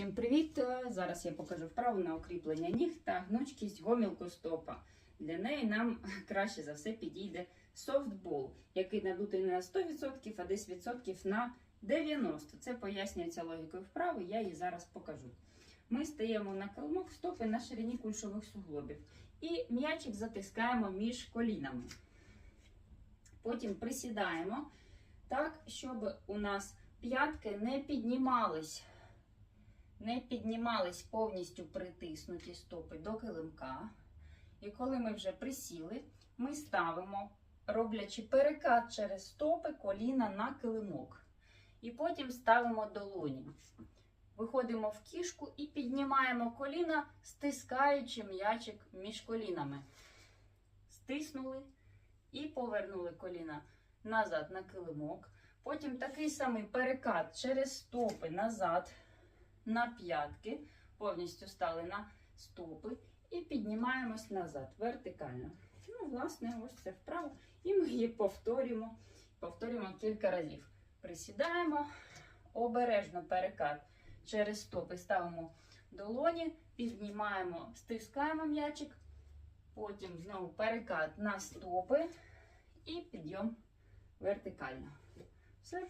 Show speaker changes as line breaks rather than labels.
Всім привіт! Зараз я покажу вправу на укріплення ніг та гнучкість гомілку стопа. Для неї нам краще за все підійде софтбол, який надутий не на 100%, а десь відсотків на 90%. Це пояснюється логікою вправи, я її зараз покажу. Ми стаємо на килимок стопи на ширині кульшових суглобів і м'ячик затискаємо між колінами. Потім присідаємо так, щоб у нас п'ятки не піднімались не піднімались повністю притиснуті стопи до килимка. І коли ми вже присіли, ми ставимо, роблячи перекат через стопи коліна на килимок. І потім ставимо долоні. Виходимо в кішку і піднімаємо коліна, стискаючи м'ячик між колінами. Стиснули і повернули коліна назад на килимок. Потім такий самий перекат через стопи назад на п'ятки, повністю стали на стопи і піднімаємось назад вертикально. Ну, власне, ось це вправо. І ми її повторюємо, повторюємо кілька разів. Присідаємо, обережно перекат через стопи ставимо долоні, піднімаємо, стискаємо м'ячик, потім знову перекат на стопи і підйом вертикально. Все.